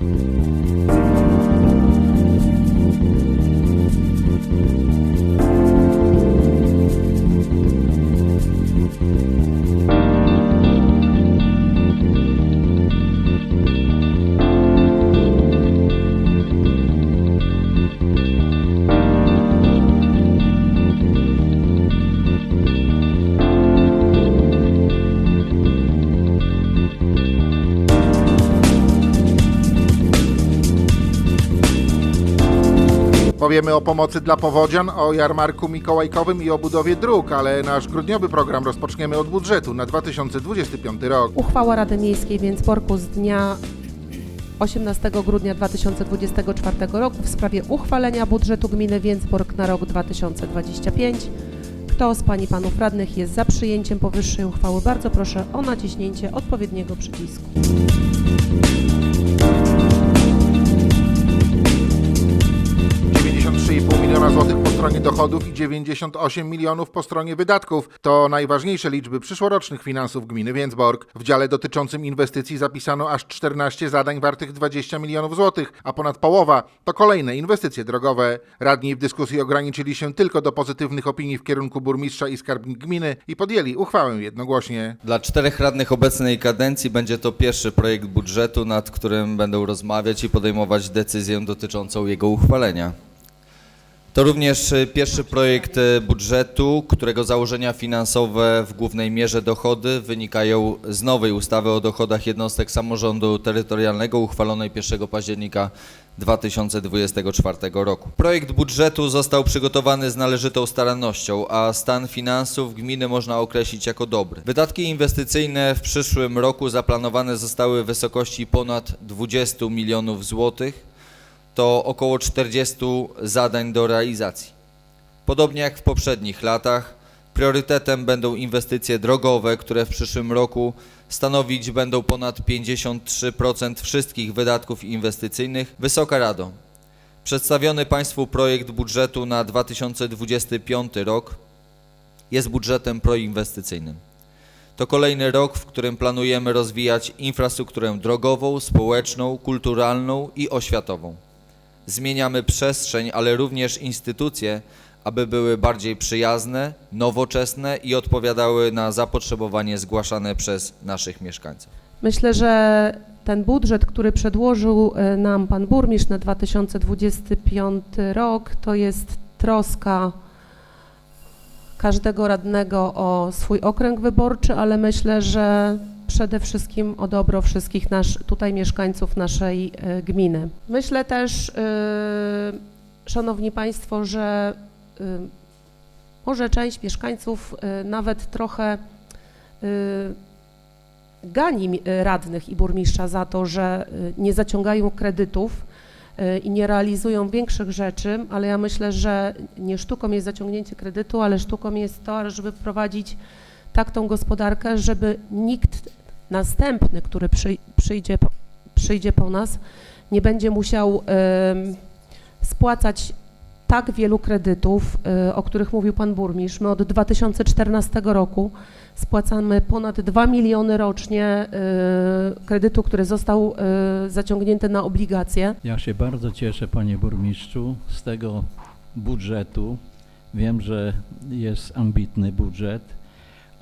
Bye. Powiemy o pomocy dla powodzian, o jarmarku mikołajkowym i o budowie dróg, ale nasz grudniowy program rozpoczniemy od budżetu na 2025 rok. Uchwała Rady Miejskiej Więcborku z dnia 18 grudnia 2024 roku w sprawie uchwalenia budżetu gminy Więcbork na rok 2025. Kto z Pani i Panów Radnych jest za przyjęciem powyższej uchwały? Bardzo proszę o naciśnięcie odpowiedniego przycisku. Miliona złotych po stronie dochodów i 98 milionów po stronie wydatków. To najważniejsze liczby przyszłorocznych finansów gminy Więcborg. W dziale dotyczącym inwestycji zapisano aż 14 zadań wartych 20 milionów złotych, a ponad połowa to kolejne inwestycje drogowe. Radni w dyskusji ograniczyli się tylko do pozytywnych opinii w kierunku burmistrza i skarbnik gminy i podjęli uchwałę jednogłośnie. Dla czterech radnych obecnej kadencji będzie to pierwszy projekt budżetu, nad którym będą rozmawiać i podejmować decyzję dotyczącą jego uchwalenia. To również y, pierwszy projekt y, budżetu, którego założenia finansowe w głównej mierze dochody wynikają z nowej ustawy o dochodach jednostek samorządu terytorialnego uchwalonej 1 października 2024 roku. Projekt budżetu został przygotowany z należytą starannością, a stan finansów gminy można określić jako dobry. Wydatki inwestycyjne w przyszłym roku zaplanowane zostały w wysokości ponad 20 milionów złotych to około 40 zadań do realizacji. Podobnie jak w poprzednich latach, priorytetem będą inwestycje drogowe, które w przyszłym roku stanowić będą ponad 53% wszystkich wydatków inwestycyjnych. Wysoka Rado, przedstawiony Państwu projekt budżetu na 2025 rok jest budżetem proinwestycyjnym. To kolejny rok, w którym planujemy rozwijać infrastrukturę drogową, społeczną, kulturalną i oświatową zmieniamy przestrzeń, ale również instytucje, aby były bardziej przyjazne, nowoczesne i odpowiadały na zapotrzebowanie zgłaszane przez naszych mieszkańców. Myślę, że ten budżet, który przedłożył e, nam Pan Burmistrz na 2025 rok, to jest troska każdego radnego o swój okręg wyborczy, ale myślę, że przede wszystkim o dobro wszystkich nasz, tutaj mieszkańców naszej e, gminy. Myślę też, e, Szanowni Państwo, że e, może część mieszkańców nawet trochę gani radnych i burmistrza za to, że nie zaciągają kredytów i nie realizują większych rzeczy, ale ja myślę, że nie sztuką jest zaciągnięcie kredytu, ale sztuką jest to, żeby prowadzić tak tą gospodarkę, żeby nikt następny, który przy, przyjdzie, przyjdzie po nas, nie będzie musiał em, spłacać tak wielu kredytów, e, o których mówił Pan Burmistrz. My od 2014 roku spłacamy ponad 2 miliony rocznie e, kredytu, który został e, zaciągnięty na obligacje. Ja się bardzo cieszę, panie burmistrzu, z tego budżetu. Wiem, że jest ambitny budżet,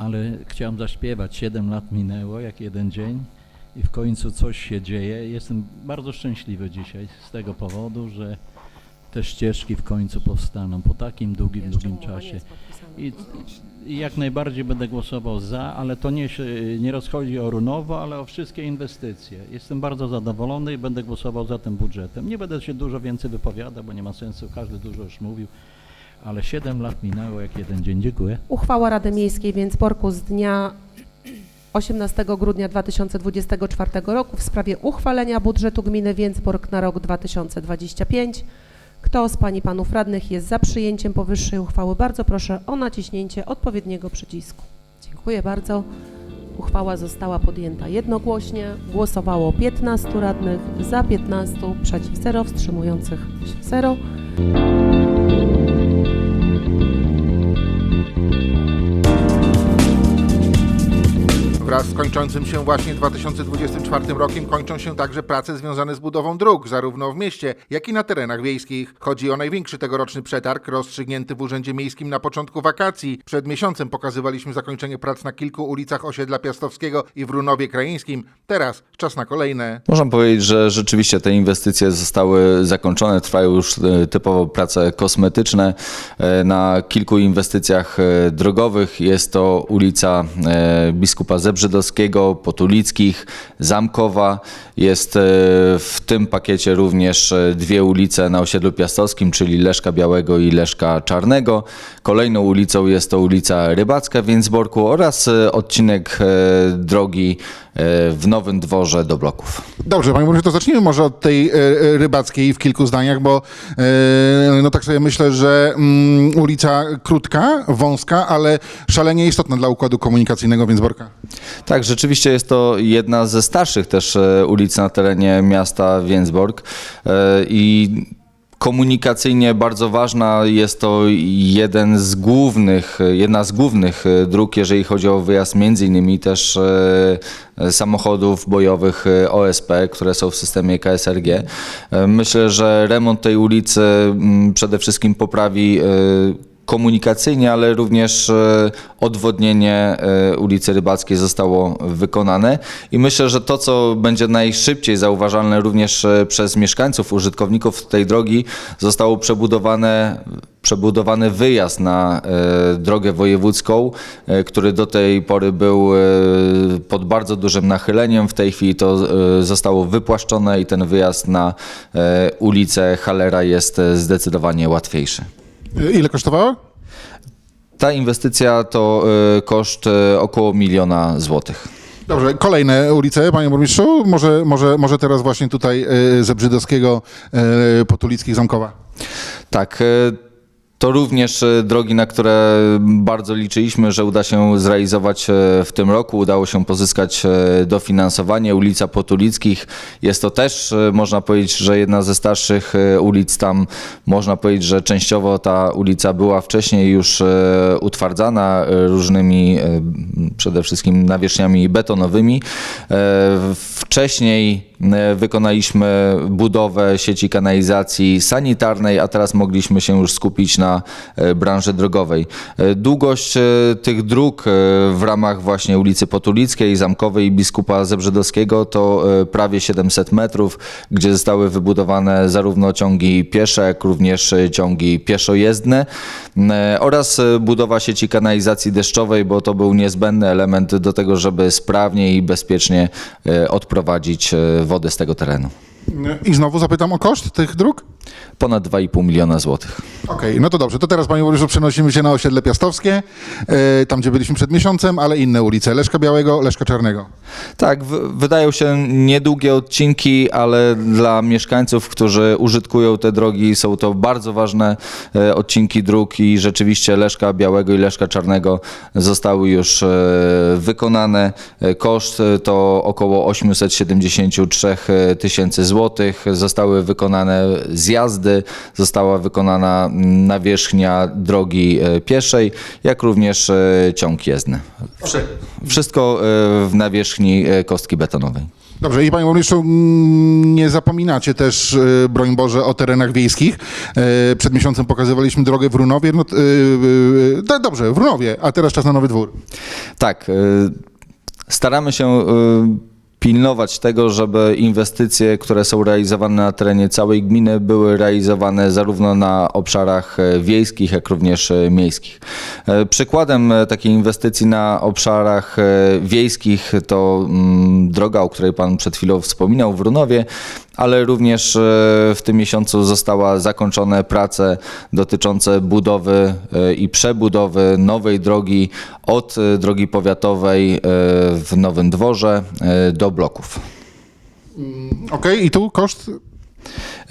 ale chciałem zaśpiewać. Siedem lat minęło, jak jeden dzień i w końcu coś się dzieje. Jestem bardzo szczęśliwy dzisiaj z tego powodu, że te ścieżki w końcu powstaną po takim długim, Jeszcze długim czasie. I, I jak najbardziej będę głosował za, ale to nie, nie rozchodzi o Runowo, ale o wszystkie inwestycje. Jestem bardzo zadowolony i będę głosował za tym budżetem. Nie będę się dużo więcej wypowiadał, bo nie ma sensu, każdy dużo już mówił, ale 7 lat minęło jak jeden dzień. Dziękuję. Uchwała Rady Miejskiej Więcborku z dnia 18 grudnia 2024 roku w sprawie uchwalenia budżetu gminy Więcbork na rok 2025. Kto z Pani i Panów Radnych jest za przyjęciem powyższej uchwały? Bardzo proszę o naciśnięcie odpowiedniego przycisku. Dziękuję bardzo. Uchwała została podjęta jednogłośnie. Głosowało 15 radnych, za 15, przeciw 0, wstrzymujących się 0. Wraz z kończącym się właśnie 2024 rokiem kończą się także prace związane z budową dróg, zarówno w mieście, jak i na terenach wiejskich. Chodzi o największy tegoroczny przetarg, rozstrzygnięty w Urzędzie Miejskim na początku wakacji. Przed miesiącem pokazywaliśmy zakończenie prac na kilku ulicach osiedla Piastowskiego i w Runowie Krajeńskim. Teraz czas na kolejne. Można powiedzieć, że rzeczywiście te inwestycje zostały zakończone, trwają już e, typowo prace kosmetyczne. E, Na kilku inwestycjach e, drogowych jest to ulica Biskupa Zebrzydowskiego, Potulickich, Zamkowa. Jest e, w tym pakiecie również e, dwie ulice na osiedlu piastowskim, czyli Leszka Białego i Leszka Czarnego. Kolejną ulicą jest to ulica Rybacka w Więcborku oraz e, odcinek drogi w Nowym Dworze do bloków. Dobrze, panie burmistrzu, to zacznijmy może od tej e, e, rybackiej w kilku zdaniach, bo e, no tak sobie myślę, że mm, ulica krótka, wąska, ale szalenie istotna dla układu komunikacyjnego Więcborka. Tak, rzeczywiście jest to jedna ze starszych też e, ulic na terenie miasta Więcborg e, i komunikacyjnie bardzo ważna jest to jeden z głównych, jedna z głównych e, dróg, jeżeli chodzi o wyjazd między innymi też e, samochodów bojowych e, OSP, które są w systemie KSRG. E, Myślę, że remont tej ulicy mm, przede wszystkim poprawi e, komunikacyjnie, ale również e, odwodnienie e, ulicy Rybackiej zostało wykonane i myślę, że to, co będzie najszybciej zauważalne również e, przez mieszkańców, użytkowników tej drogi, zostało przebudowane przebudowany wyjazd na drogę wojewódzką, który do tej pory był pod bardzo dużym nachyleniem. W tej chwili to zostało wypłaszczone i ten wyjazd na ulicę Halera jest zdecydowanie łatwiejszy. E, Ile kosztowała? Ta inwestycja to y, koszt y, około miliona złotych. Dobrze, kolejne ulice, panie burmistrzu, może, może, może teraz właśnie tutaj e, Zebrzydowskiego, Potulickich, Zamkowa. Tak. y, To również y, drogi, na które bardzo liczyliśmy, że uda się zrealizować y, w tym roku. Udało się pozyskać y, dofinansowanie. Ulica Potulickich jest to też, można powiedzieć, że jedna ze starszych ulic tam. Można powiedzieć, że częściowo ta ulica była wcześniej już utwardzana różnymi, przede wszystkim nawierzchniami betonowymi. Wcześniej wykonaliśmy budowę sieci kanalizacji sanitarnej, a teraz mogliśmy się już skupić na e, branży drogowej. E, Długość e, tych dróg w ramach właśnie ulicy Potulickiej, Zamkowej i Biskupa Zebrzydowskiego to prawie 700 metrów, gdzie zostały wybudowane zarówno ciągi piesze, jak również ciągi pieszojezdne oraz budowa sieci kanalizacji deszczowej, bo to był niezbędny element do tego, żeby sprawnie i bezpiecznie odprowadzić wodę z tego terenu. I znowu zapytam o koszt tych dróg? Ponad 2,5 miliona złotych. Okej, no to dobrze. To teraz, panie burmistrzu, przenosimy się na osiedle Piastowskie, e, tam gdzie byliśmy przed miesiącem, ale inne ulice. Leszka Białego, Leszka Czarnego. Tak, w, wydają się niedługie odcinki, ale dla mieszkańców, którzy użytkują te drogi, są to bardzo ważne e, odcinki dróg i rzeczywiście Leszka Białego i Leszka Czarnego zostały już e, wykonane. E, Koszt e, to około 873 tysięcy złotych. Zostały wykonane zjazdy, została wykonana nawierzchnia drogi e, pieszej, jak również e, ciąg jezdny. Wszy- Wszystko e, w nawierzchni kostki betonowej. Dobrze, i panie burmistrzu, mm, nie zapominacie też, broń Boże, o terenach wiejskich. Przed miesiącem pokazywaliśmy drogę w Runowie. No, do- dobrze, w Runowie, a teraz czas na Nowy Dwór. Tak, staramy się pilnować tego, żeby inwestycje, które są realizowane na terenie całej gminy, były realizowane zarówno na obszarach e, wiejskich, jak również e, miejskich. E, Przykładem takiej inwestycji na obszarach wiejskich to mm, droga, o której Pan przed chwilą wspominał w Runowie, ale również e, w tym miesiącu została zakończone prace dotyczące budowy e, i przebudowy nowej drogi od e, drogi powiatowej w Nowym Dworze do bloków. Okej, i tu koszt?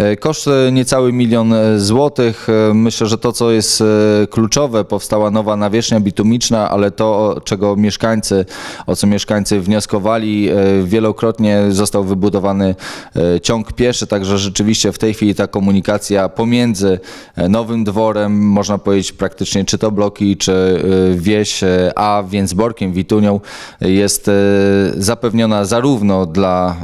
E, Koszt e, niecały milion e, złotych. Myślę, że to, co jest kluczowe, powstała nowa nawierzchnia bitumiczna, ale to, czego mieszkańcy, o co mieszkańcy wnioskowali, wielokrotnie został wybudowany ciąg pieszy, także rzeczywiście w tej chwili ta komunikacja pomiędzy Nowym Dworem, można powiedzieć praktycznie czy to bloki, czy wieś, a Więcborkiem, Witunią jest zapewniona zarówno dla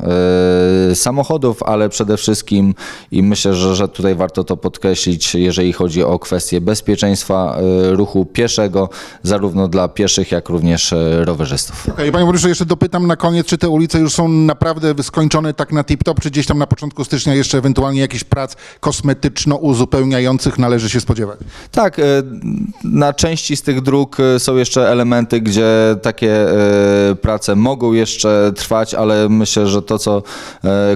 samochodów, ale przede wszystkim i myślę, że, że tutaj warto to podkreślić, jeżeli chodzi o kwestię bezpieczeństwa e, ruchu pieszego, zarówno dla pieszych, jak również e, rowerzystów. Okej, panie burmistrzu, jeszcze dopytam na koniec, czy te ulice już są naprawdę skończone tak na tip-top, czy gdzieś tam na początku stycznia jeszcze ewentualnie jakichś prac kosmetyczno-uzupełniających należy się spodziewać? Tak, e, na części z tych dróg są jeszcze elementy, gdzie takie prace mogą jeszcze trwać, ale myślę, że to, co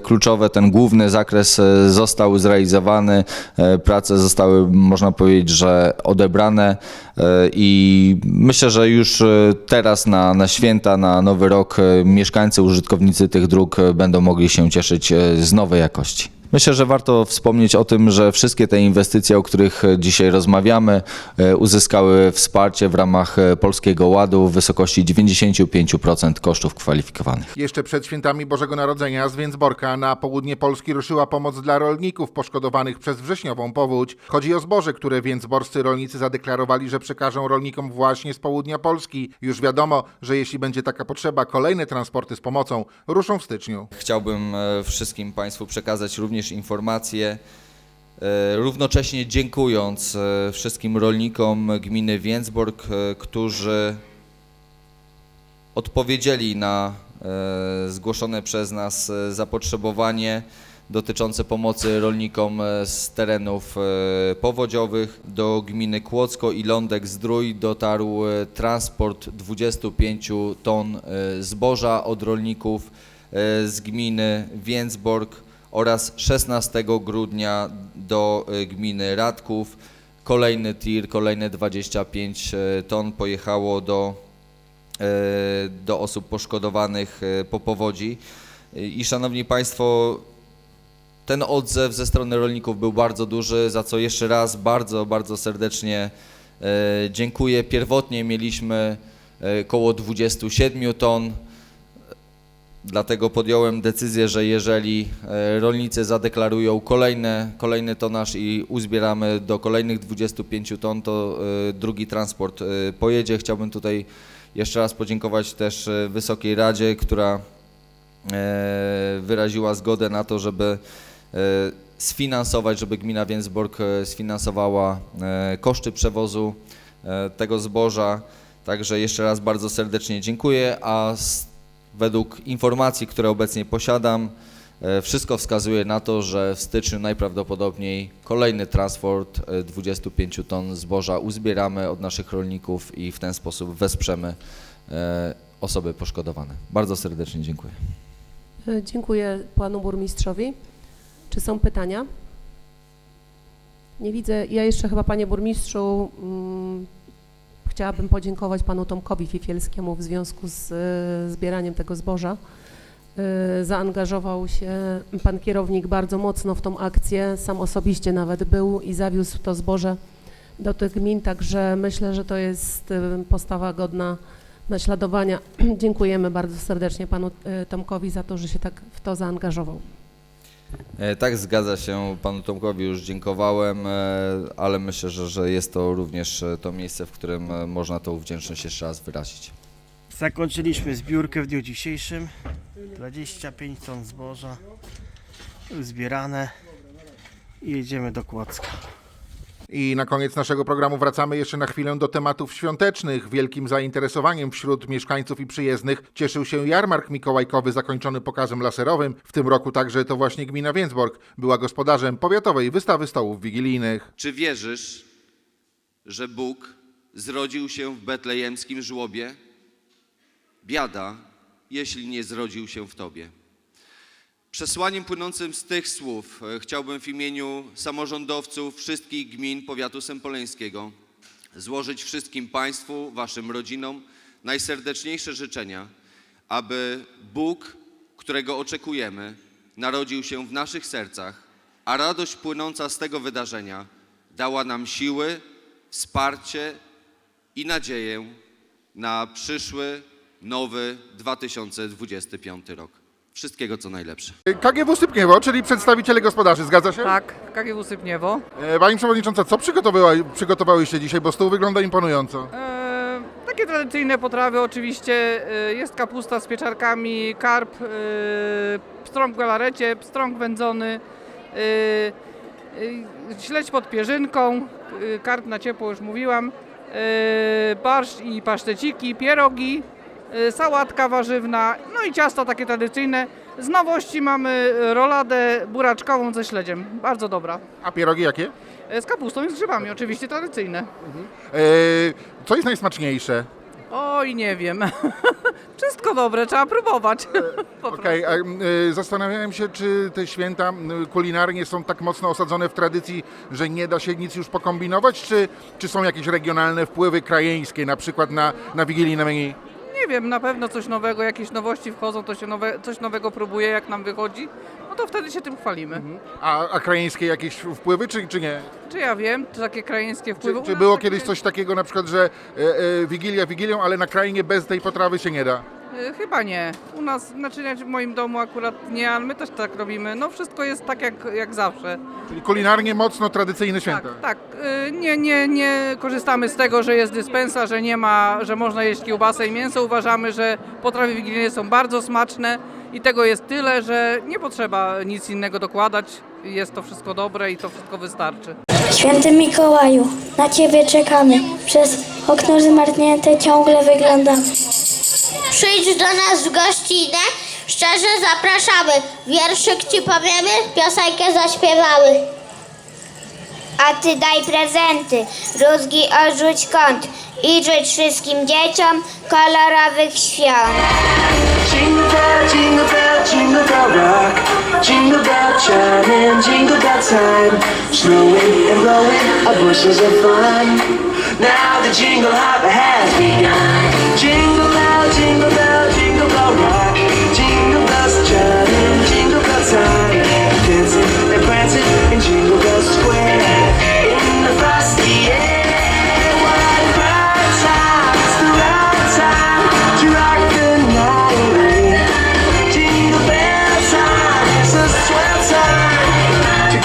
kluczowe, ten główny zakres został zrealizowany. E, Prace zostały, można powiedzieć, że odebrane e, i myślę, że już e, teraz na, na święta, na Nowy Rok mieszkańcy, użytkownicy tych dróg będą mogli się cieszyć z nowej jakości. Myślę, że warto wspomnieć o tym, że wszystkie te inwestycje, o których dzisiaj rozmawiamy, e, uzyskały wsparcie w ramach e, Polskiego Ładu w wysokości 95% kosztów kwalifikowanych. Jeszcze przed świętami Bożego Narodzenia z Więcborka na południe Polski ruszyła pomoc dla rolników poszkodowanych przez wrześniową powódź. Chodzi o zboże, które więcborscy rolnicy zadeklarowali, że przekażą rolnikom właśnie z południa Polski. Już wiadomo, że jeśli będzie taka potrzeba, kolejne transporty z pomocą ruszą w styczniu. Chciałbym e, wszystkim Państwu przekazać również informacje, e, równocześnie dziękując e, wszystkim rolnikom gminy Więcborg, e, którzy odpowiedzieli na zgłoszone przez nas zapotrzebowanie dotyczące pomocy rolnikom z terenów powodziowych. Do gminy Kłodzko i Lądek Zdrój dotarł transport 25 ton zboża od rolników z gminy Więcborg oraz 16 grudnia do e, gminy Radków. Kolejny tir, kolejne 25 e, ton pojechało do e, do osób poszkodowanych po powodzi. I szanowni Państwo, ten odzew ze strony rolników był bardzo duży, za co jeszcze raz bardzo, bardzo serdecznie dziękuję. Pierwotnie mieliśmy e, koło 27 ton. Dlatego podjąłem decyzję, że jeżeli e, rolnicy zadeklarują kolejne, kolejny tonaż i uzbieramy do kolejnych 25 ton, to e, drugi transport e, pojedzie. Chciałbym tutaj jeszcze raz podziękować też Wysokiej Radzie, która wyraziła zgodę na to, żeby sfinansować, żeby gmina Więcborg e, sfinansowała koszty przewozu tego zboża. Także jeszcze raz bardzo serdecznie dziękuję, a z Według informacji, które obecnie posiadam, e, wszystko wskazuje na to, że w styczniu najprawdopodobniej kolejny transport e, 25 ton zboża uzbieramy od naszych rolników i w ten sposób wesprzemy e, osoby poszkodowane. Bardzo serdecznie dziękuję. E, Dziękuję panu burmistrzowi. Czy są pytania? Nie widzę. Ja jeszcze chyba, panie burmistrzu, mm, chciałabym podziękować panu Tomkowi Fifielskiemu w związku z e, zbieraniem tego zboża. E, Zaangażował się pan kierownik bardzo mocno w tą akcję, sam osobiście nawet był i zawiózł to zboże do tych gmin, także myślę, że to jest e, postawa godna naśladowania. Dziękujemy bardzo serdecznie panu Tomkowi za to, że się tak w to zaangażował. E, Tak, zgadza się. Panu Tomkowi już dziękowałem, e, ale myślę, że, że jest to również e, to miejsce, w którym można tą wdzięczność jeszcze raz wyrazić. Zakończyliśmy zbiórkę w dniu dzisiejszym. 25 ton zboża zbierane i jedziemy do Kłodzka. I na koniec naszego programu wracamy jeszcze na chwilę do tematów świątecznych. Wielkim zainteresowaniem wśród mieszkańców i przyjezdnych cieszył się jarmark mikołajkowy zakończony pokazem laserowym. W tym roku także to właśnie gmina Więcborg była gospodarzem powiatowej wystawy stołów wigilijnych. Czy wierzysz, że Bóg zrodził się w betlejemskim żłobie? Biada, jeśli nie zrodził się w tobie. Przesłaniem płynącym z tych słów e, chciałbym w imieniu samorządowców wszystkich gmin powiatu sępoleńskiego złożyć wszystkim Państwu, Waszym rodzinom najserdeczniejsze życzenia, aby Bóg, którego oczekujemy, narodził się w naszych sercach a radość płynąca z tego wydarzenia dała nam siły, wsparcie i nadzieję na przyszły, nowy 2025 rok. Wszystkiego co najlepsze. KGW Sypniewo, czyli przedstawiciele gospodarzy, zgadza się? Tak, KGW Sypniewo. E, Pani Przewodnicząca, co przygotowyła, przygotowałyście dzisiaj, bo stół wygląda imponująco. E, takie tradycyjne potrawy oczywiście. E, jest kapusta z pieczarkami, karp, e, pstrąg w galarecie, pstrąg wędzony, e, e, śledź pod pierzynką, e, karp na ciepło już mówiłam, e, barszcz i paszteciki, pierogi, sałatka warzywna, no i ciasto takie tradycyjne. Z nowości mamy roladę buraczkową ze śledziem, bardzo dobra. A pierogi jakie? E, Z kapustą i z grzybami, oczywiście tradycyjne. E, Co jest najsmaczniejsze? Oj, nie wiem. Wszystko dobre, trzeba próbować. Po Okej, a, m, zastanawiałem się, czy te święta m, kulinarnie są tak mocno osadzone w tradycji, że nie da się nic już pokombinować, czy, czy są jakieś regionalne wpływy krajeńskie, na przykład na, na wigilijne menu? Nie wiem, na pewno coś nowego, jakieś nowości wchodzą, to się nowe, coś nowego próbuje, jak nam wychodzi, no to wtedy się tym chwalimy. A, a krajeńskie jakieś wpływy, czy, czy nie? Czy ja wiem, czy takie krajeńskie wpływy? Czy, U czy nas było takie- kiedyś coś takiego na przykład, że e, e, wigilia wigilią, ale na krainie bez tej potrawy się nie da? E, Chyba nie. U nas, znaczy w moim domu akurat nie, ale my też tak robimy. No wszystko jest tak jak, jak zawsze. Czyli kulinarnie mocno tradycyjne święta. Tak, tak. Y, Nie, nie, nie korzystamy z tego, że jest dyspensa, że nie ma, że można jeść kiełbasę i mięso. Uważamy, że potrawy wigilijne są bardzo smaczne i tego jest tyle, że nie potrzeba nic innego dokładać. Jest to wszystko dobre i to wszystko wystarczy. Święty Mikołaju, na Ciebie czekamy. Przez okno zmarnięte ciągle wyglądamy. Przyjdź do nas w gościnę, szczerze zapraszamy. Wierszyk ci powiemy, piosenkę zaśpiewamy. A Ty daj prezenty, rózgi odrzuć kąt i życz wszystkim dzieciom kolorowych świąt. Jingle bell, jingle bell, jingle bell rock. Jingle bell chiming, jingle bell time. Snowing and blowing up bushels of fun. Now the jingle hop has begun.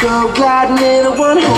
Time, it's a swell time